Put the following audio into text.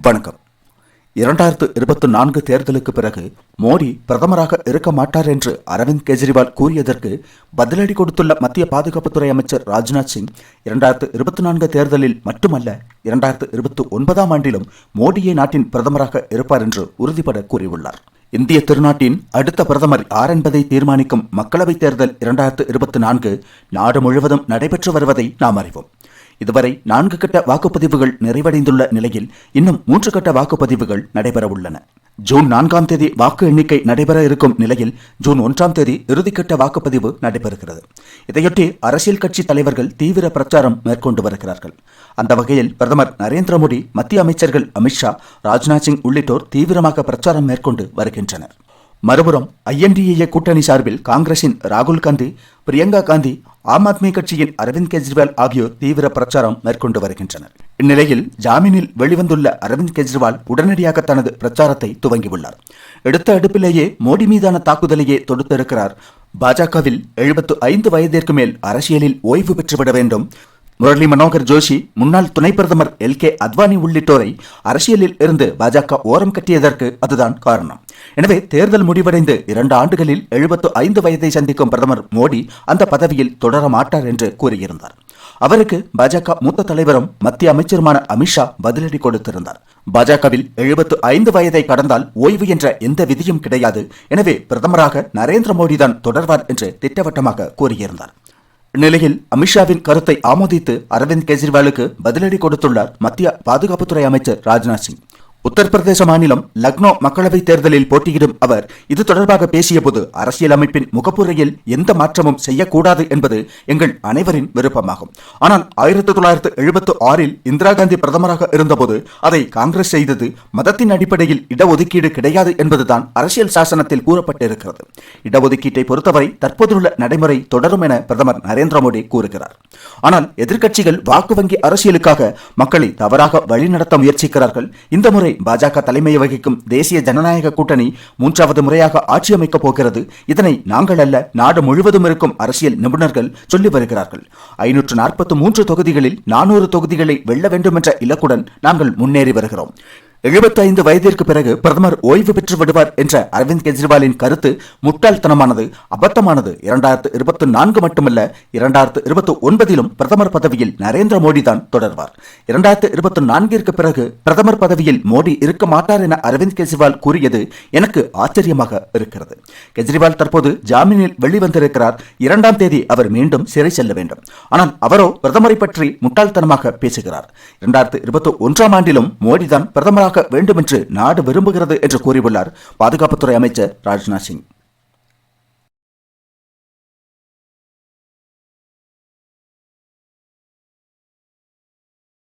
வணக்கம். இரண்டாயிரத்து இருபத்தி நான்கு தேர்தலுக்கு பிறகு மோடி பிரதமராக இருக்க மாட்டார் என்று அரவிந்த் கெஜ்ரிவால் கூறியதற்கு பதிலடி கொடுத்துள்ள மத்திய பாதுகாப்புத்துறை அமைச்சர் ராஜ்நாத் சிங் இரண்டாயிரத்து இருபத்தி நான்கு தேர்தலில் மட்டுமல்ல இரண்டாயிரத்து இருபத்தி ஒன்பதாம் ஆண்டிலும் மோடியே நாட்டின் பிரதமராக இருப்பார் என்று உறுதிபட கூறியுள்ளார். இந்திய திருநாட்டின் அடுத்த பிரதமர் யார் என்பதை தீர்மானிக்கும் மக்களவைத் தேர்தல் இரண்டாயிரத்து இருபத்தி நான்கு நாடு முழுவதும் நடைபெற்று வருவதை நாம் அறிவோம். இதுவரை நான்கு கட்ட வாக்குப்பதிவுகள் நிறைவடைந்துள்ள நிலையில் இன்னும் மூன்று கட்ட வாக்குப்பதிவுகள் நடைபெற உள்ளன ஜூன் நான்காம் தேதி வாக்கு எண்ணிக்கை நடைபெற இருக்கும் நிலையில் ஜூன் ஒன்றாம் தேதி இறுதிக்கட்ட வாக்குப்பதிவு நடைபெறுகிறது. இதையொட்டி அரசியல் கட்சி தலைவர்கள் தீவிர பிரச்சாரம் மேற்கொண்டு வருகிறார்கள். அந்த வகையில் பிரதமர் நரேந்திர மோடி மத்திய அமைச்சர்கள் அமித்ஷா ராஜ்நாத் சிங் உள்ளிட்டோர் தீவிரமாக பிரச்சாரம் மேற்கொண்டு வருகின்றனர். மறுபுறம் ஐஎன்டிஏ கூட்டணி சார்பில் காங்கிரசின் ராகுல் காந்தி பிரியங்கா காந்தி ஆம் ஆத்மி கட்சியின் அரவிந்த் கெஜ்ரிவால் ஆகியோர் தீவிர பிரச்சாரம் மேற்கொண்டு வருகின்றனர். இந்நிலையில் ஜாமீனில் வெளிவந்துள்ள அரவிந்த் கெஜ்ரிவால் உடனடியாக தனது பிரச்சாரத்தை துவங்கியுள்ளார். எடுத்த அடுப்பிலேயே மோடி மீதான தாக்குதலையே தொடுத்திருக்கிறார். பாஜகவில் எழுபத்து ஐந்து வயதிற்கு மேல் அரசியலில் ஓய்வு பெற்றுவிட வேண்டும். முரளி மனோகர் ஜோஷி முன்னாள் துணை பிரதமர் எல் கே அத்வானி உள்ளிட்டோரை அரசியலில் இருந்து பாஜக ஓரம் கட்டியதற்கு அதுதான் காரணம். எனவே தேர்தல் முடிவடைந்து இரண்டு ஆண்டுகளில் எழுபத்து ஐந்து வயதை சந்திக்கும் பிரதமர் மோடி அந்த பதவியில் தொடர மாட்டார் என்று கூறியிருந்தார். அவருக்கு பாஜக மூத்த தலைவரும் மத்திய அமைச்சருமான அமித்ஷா பதிலடி கொடுத்திருந்தார். பாஜகவில் எழுபத்து ஐந்து வயதை கடந்தால் ஓய்வு என்ற எந்த விதியும் கிடையாது. எனவே பிரதமராக நரேந்திர மோடி தான் தொடர்வார் என்று திட்டவட்டமாக கூறியிருந்தார். இந்நிலையில் அமித்ஷாவின் கருத்தை ஆமோதித்து அரவிந்த் கெஜ்ரிவாலுக்கு பதிலடி கொடுத்துள்ளார் மத்திய பாதுகாப்புத்துறை அமைச்சர் ராஜ்நாத் சிங். உத்தரப்பிரதேச மாநிலம் லக்னோ மக்களவைத் தேர்தலில் போட்டியிடும் அவர் இது தொடர்பாக பேசியபோது அரசியல் அமைப்பின் முகப்புரையில் எந்த மாற்றமும் செய்யக்கூடாது என்பது எங்கள் அனைவரின் விருப்பமாகும். ஆனால் ஆயிரத்தி தொள்ளாயிரத்து எழுபத்து ஆறில் இந்திரா காந்தி பிரதமராக இருந்தபோது அதை காங்கிரஸ் செய்தது மதத்தின் அடிப்படையில் இடஒதுக்கீடு கிடையாது என்பதுதான் அரசியல் சாசனத்தில் கூறப்பட்டிருக்கிறது. இடஒதுக்கீட்டை பொறுத்தவரை தற்போதுள்ள நடைமுறை தொடரும் என பிரதமர் நரேந்திர மோடி கூறுகிறார். ஆனால் எதிர்க்கட்சிகள் வாக்கு வங்கி அரசியலுக்காக மக்களை தவறாக வழிநடத்த முயற்சிக்கிறார்கள். இந்த முறை பாஜக தலைமை வகிக்கும் தேசிய ஜனநாயக கூட்டணி மூன்றாவது முறையாக ஆட்சி அமைக்கப் போகிறது. இதனை நாங்கள் அல்ல நாடு முழுவதும் இருக்கும் அரசியல் நிபுணர்கள் சொல்லி வருகிறார்கள். ஐநூற்று நாற்பத்தி மூன்று தொகுதிகளில் நானூறு தொகுதிகளை வெல்ல வேண்டும் என்ற இலக்குடன் நாங்கள் முன்னேறி வருகிறோம். எழுபத்தைந்து வயதிற்கு பிறகு பிரதமர் ஓய்வு பெற்று விடுவார் என்ற அரவிந்த் கெஜ்ரிவாலின் கருத்து முட்டாள்தனமானது அபத்தமானது. இரண்டாயிரத்து இருபத்தி நான்கு மட்டுமல்ல இரண்டாயிரத்து இருபத்தி ஒன்பதிலும் பிரதமர் பதவியில் நரேந்திர மோடி தான் தொடர்வார். இரண்டாயிரத்து இருபத்தி நான்கிற்கு பிறகு பிரதமர் பதவியில் மோடி இருக்க மாட்டார் என அரவிந்த் கெஜ்ரிவால் கூறியது எனக்கு ஆச்சரியமாக இருக்கிறது. கெஜ்ரிவால் தற்போது ஜாமீனில் வெளிவந்திருக்கிறார். இரண்டாம் தேதி அவர் மீண்டும் சிறை செல்ல வேண்டும். ஆனால் அவரோ பிரதமரை பற்றி முட்டாள்தனமாக பேசுகிறார். இரண்டாயிரத்து இருபத்தி ஒன்றாம் ஆண்டிலும் மோடி தான் பிரதமராக வேண்டுமென்று நாடு விரும்புகிறது என்று கூறியுள்ளார் பாதுகாப்புத்துறை அமைச்சர் ராஜ்நாத் சிங்.